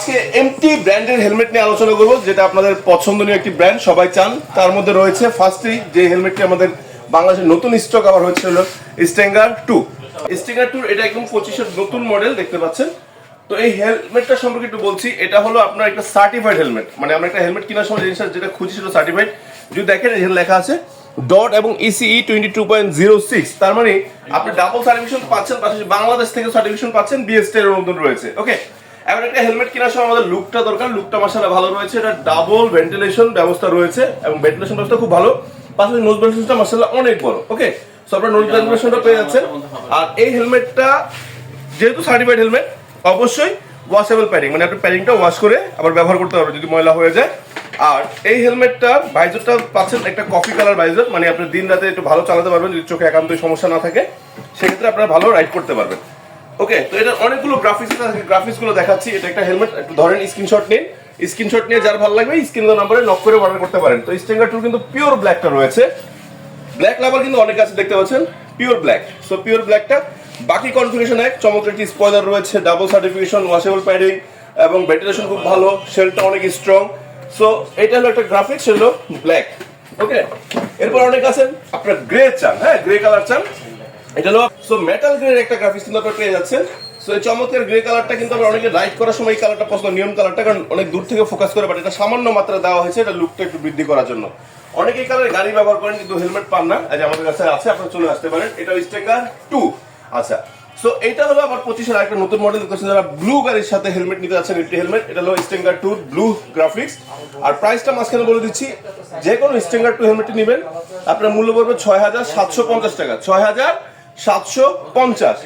আজকে এমটি ব্র্যান্ডের হেলমেট নিয়ে আলোচনা করব, যেটা আপনাদের পছন্দনীয় একটি ব্র্যান্ড সবাই চান। তার মধ্যে রয়েছে ফার্স্টেই যে হেলমেটটি আমাদের বাংলাদেশের নতুন স্টক আবার হচ্ছে হলো স্টেঙ্গার টু স্টেঙ্গার টু এটা একদম পঁচিশের নতুন মডেল দেখতে পাচ্ছেন। তো এই হেলমেটটা সম্পর্কে একটু বলছি, এটা হলো আপনার একটা সার্টিফাইড হেলমেট মানে আমরা একটা হেলমেট কেনার সময় জিনিসটা যেটা খুঁজি ছিল সার্টিফাইড যদি দেখেন, এখানে লেখা আছে ডট এবং ECE twenty two point zero six তার মানে আপনি ডাবল সার্টিফিকেশন পাচ্ছেন, পাশাপাশি বাংলাদেশ থেকে সার্টিফিকেশন পাচ্ছেন বিএসটি এর মতন রয়েছে। ওকে এখন একটা হেলমেট কেনার সময় আমাদের লুকটা দরকার লুকটা মাসালা ভালো রয়েছে। এটা ডাবল ভেন্টিলেশন ব্যবস্থা রয়েছে এবং ভেন্টিলেশন ব্যবস্থা খুব ভালো। পাশাপাশি নোজ ভেন্টিলেশনটা মাসালা অনেক বড় ওকে সো আপনার নোজ ভেন্টিলেশনটা পেয়ে যাচ্ছেন। আর এই হেলমেটটা যেহেতু সার্টিফাইড হেলমেট অবশ্যই ওয়াশেবল প্যাডিং মানে আপনি প্যাডিংটা ওয়াশ করে আবার ব্যবহার করতে পারবেন যদি ময়লা হয়ে যায়। আর এই হেলমেটটা ভাইজারটা পাচ্ছেন একটা কফি কালার ভাইজার মানে আপনি দিন রাতে একটু ভালো চালাতে পারবেন যদি চোখে একান্তই সমস্যা না থাকে। সেক্ষেত্রে আপনারা ভালো রাইড করতে পারবেন। ওকে তো এটা অনেকগুলো গ্রাফিক্স আছে গ্রাফিক্সগুলো দেখাচ্ছি। এটা একটা হেলমেট একটু ধরেন স্ক্রিনশট নিন। স্ক্রিনশট নিয়ে যার ভালো লাগবে স্ক্রিন নাম্বারে নক করে অর্ডার করতে পারেন। তো স্টেঙ্গার টুর কিন্তু পিওর ব্ল্যাকটা রয়েছে। ব্ল্যাক লাভার কিন্তু অনেক আছে, দেখতে পাচ্ছেন? পিওর ব্ল্যাক সো পিওর ব্ল্যাকটা বাকি কনফিগারেশন এক চমৎকার একটি স্পয়লার রয়েছে ডাবল সার্টিফিকেশন ওয়াশেবল প্যাডিং এবং ভেন্টিলেশন খুব ভালো শেলটা অনেক স্ট্রং সো এটা হলো একটা গ্রাফিক্স হলো ব্ল্যাক ওকে এরপর অনেক আছেন আপনার গ্রে চান হ্যাঁ? গ্রে কালার চান। এটা হলো সো মেটাল গ্রে একটা গ্রাফিক্স কিন্তু আপনারা পেয়ে যাচ্ছেন। সো এই চমৎকার গ্রে কালারটা কিন্তু আমরা অনেকে রাইড করার সময় এই কালারটা পছন্দ নিয়ম কালারটা কারণ অনেক দূর থেকে ফোকাস করে বাট এটা সামান্য মাত্রা দেওয়া হয়েছে, এটা লুকটা একটু বৃদ্ধি করার জন্য। অনেকে এই কালারের গাড়ি ব্যবহার করেন, কিন্তু হেলমেট পান না। আজ আমাদের কাছে আছে, আপনারা চলে আসতে পারেন। এটা স্টেঙ্গার টু আচ্ছা সো এইটা হলো আমার পঁচিশের একটা নতুন মডেল দেখতেছেন যারা ব্লু গাড়ির সাথে হেলমেট নিতে যাচ্ছেন একটি হেলমেট এটা হলো স্টেঙ্গার টু ব্লু গ্রাফিক্স আর প্রাইসটা মাঝখানে বলে দিচ্ছি, যে কোনো স্টেঙ্গার টু হেলমেটটি নেবেন। আপনার মূল্য পড়বে ছয় হাজার সাতশো পঞ্চাশ টাকা। ছয় হাজার সাতশো পঞ্চাশ।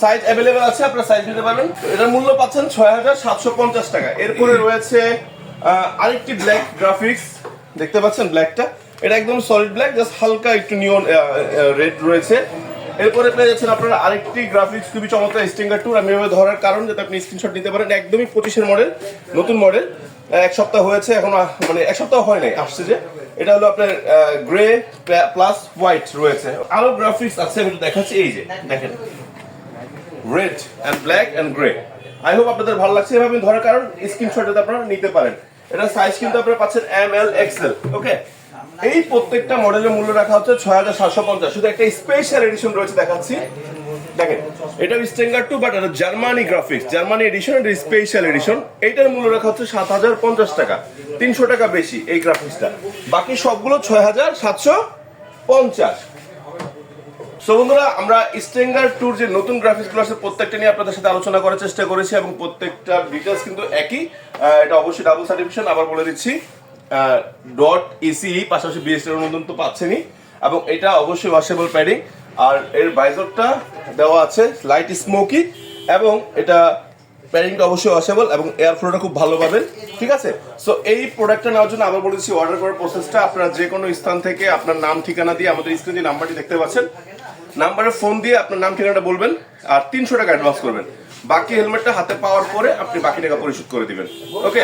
সাইজ অ্যাভেলেবেল আছে, আপনারা সাইজ নিতে পারবেন। এটার মূল্য পাচ্ছেন ছয় হাজার সাতশো পঞ্চাশ টাকা। এরপরে রয়েছে আরেকটি ব্ল্যাক গ্রাফিক্স দেখতে পাচ্ছেন ব্ল্যাকটা এটা একদম সলিড ব্ল্যাক জাস্ট হালকা একটু নিয়ন রেড রয়েছে। এরপরে পেয়ে যাচ্ছেন আপনারা আরেকটি গ্রাফিক্স খুবই চমৎকার স্টিঙ্গার টুর আমি এভাবে ধরার কারণ যাতে আপনি স্ক্রিনশট নিতে পারেন। একদমই পঁচিশের মডেল নতুন মডেল এক সপ্তাহ হয়েছে, এখন মানে এক সপ্তাহ হয় নাই, আসছে যে। এটা হলো আপনার গ্রে প্লাস হোয়াইট রয়েছে। আরও গ্রাফিক্স আছে, আমি দেখাচ্ছি। এই যে, দেখেন। Red and black and grey I hope আপনাদের ভালো লাগছে এভাবে ধরার কারণ স্ক্রিনশট যাতে আপনারা নিতে পারেন। এটা সাইজ কিন্তু আপনারা পাচ্ছেন এম এল এক্সেল ওকে এই প্রত্যেকটা মডেলের মূল্য রাখা হচ্ছে ছয় হাজার সাতশো পঞ্চাশ। শুধু একটা স্পেশাল এডিশন রয়েছে, দেখাচ্ছি। দেখেন এটা স্টেঙ্গার টু বাট এটা জার্মানি গ্রাফিক্স জার্মানি এডিশন এটা স্পেশাল এডিশন এইটার মূল্য রাখা হচ্ছে সাত হাজার পঞ্চাশ টাকা তিনশো টাকা বেশি এই গ্রাফিক্সটা বাকি সবগুলো ছয় হাজার সাতশো পঞ্চাশ। সো বন্ধুরা আমরা স্টেঙ্গার ট্যুর যে নতুন গ্রাফিক্সগুলো আছে প্রত্যেকটা নিয়ে আপনাদের সাথে আলোচনা করার চেষ্টা করেছি এবং প্রত্যেকটা ডিটেলস কিন্তু একই। এটা অবশ্যই ডাবল সার্টিফিকেশন আবার বলে দিচ্ছি ডট ইসিই E, পাশাপাশি বিএসটি এর অনুমোদন তো পাচ্ছেনই। এবং এটা অবশ্যই ওয়াশেবল প্যাডিং আর এর বাইজরটা দেওয়া আছে লাইট স্মোকি এবং এটা প্যারিংটা অবশ্যই ওয়াশেবল এবং এয়ার ফ্লোটা খুব ভালো পাবেন, ঠিক আছে? সো এই প্রোডাক্টটা নেওয়ার জন্য আবার বলেছি অর্ডার করার প্রসেসটা আপনারা যে কোনো স্থান থেকে আপনার নাম, ঠিকানা দিয়ে আমাদের স্ক্রিনে নাম্বারটি দেখতে পাচ্ছেন নাম্বারে ফোন দিয়ে আপনার নাম, ঠিকানাটা বলবেন, আর তিনশো টাকা অ্যাডভান্স করবেন। বাকি হেলমেটটা হাতে পাওয়ার পরে আপনি বাকি টাকা পরিশোধ করে দিবেন। ওকে?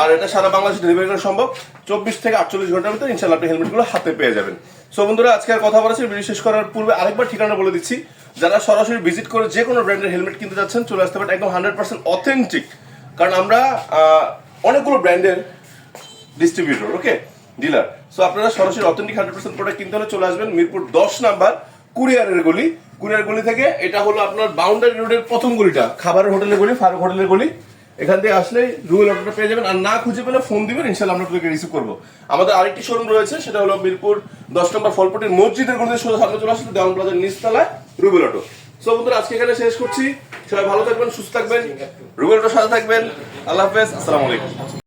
আর এটা সারা বাংলাদেশে ডেলিভারি করা সম্ভব। চব্বিশ থেকে আটচল্লিশ ঘণ্টার ভিতরে ইনশাল্লাহ আপনি হেলমেটগুলো হাতে পেয়ে যাবেন। সো বন্ধুরা, আজকে আর কথা বলেছি ভিডিও শেষ করার পূর্বে আরেকবার ঠিকানা বলে দিচ্ছি। যারা সরাসরি ভিজিট করে যে কোনো ব্র্যান্ডের হেলমেট কিনতে যাচ্ছেন, চলে আসতে পারেন একদম হান্ড্রেড পার্সেন্ট অথেন্টিক কারণ আমরা অনেকগুলো ব্র্যান্ডের ডিস্ট্রিবিউটর ওকে ডিলার সো আপনারা সরাসরি অথেন্টিক হান্ড্রেড পার্সেন্ট প্রোডাক্ট কিনতে হলে চলে আসবেন মিরপুর দশ নাম্বার কুরিয়ারের গলি। কুরিয়ার গলি থেকে, এটা হলো আপনার বাউন্ডারি রোডের প্রথম গলিটা। খাবারের হোটেলের গলি, ফারুক হোটেলের গলি। এখান থেকে আসলে রুয়েল অটোটা পেয়ে যাবেন। আর না খুঁজে পেলে ফোন দিবেন ইনশাল্লাহ আমরা আপনাকে রিসিভ করব। আমাদের আরেকটি শোরুম রয়েছে, সেটা হলো মিরপুর দশ নম্বর ফলপটির মসজিদের গলিতে সোজা সামনে চলে আসলে, দেওয়ান প্লাজার নিচতলায় রুবেল অটো। সো বন্ধুরা, আজকে এখানে শেষ করছি। সবাই ভালো থাকবেন, সুস্থ থাকবেন। রুবেল অটোর সাথে থাকবেন। আল্লাহ হাফেজ, আসসালামু আলাইকুম।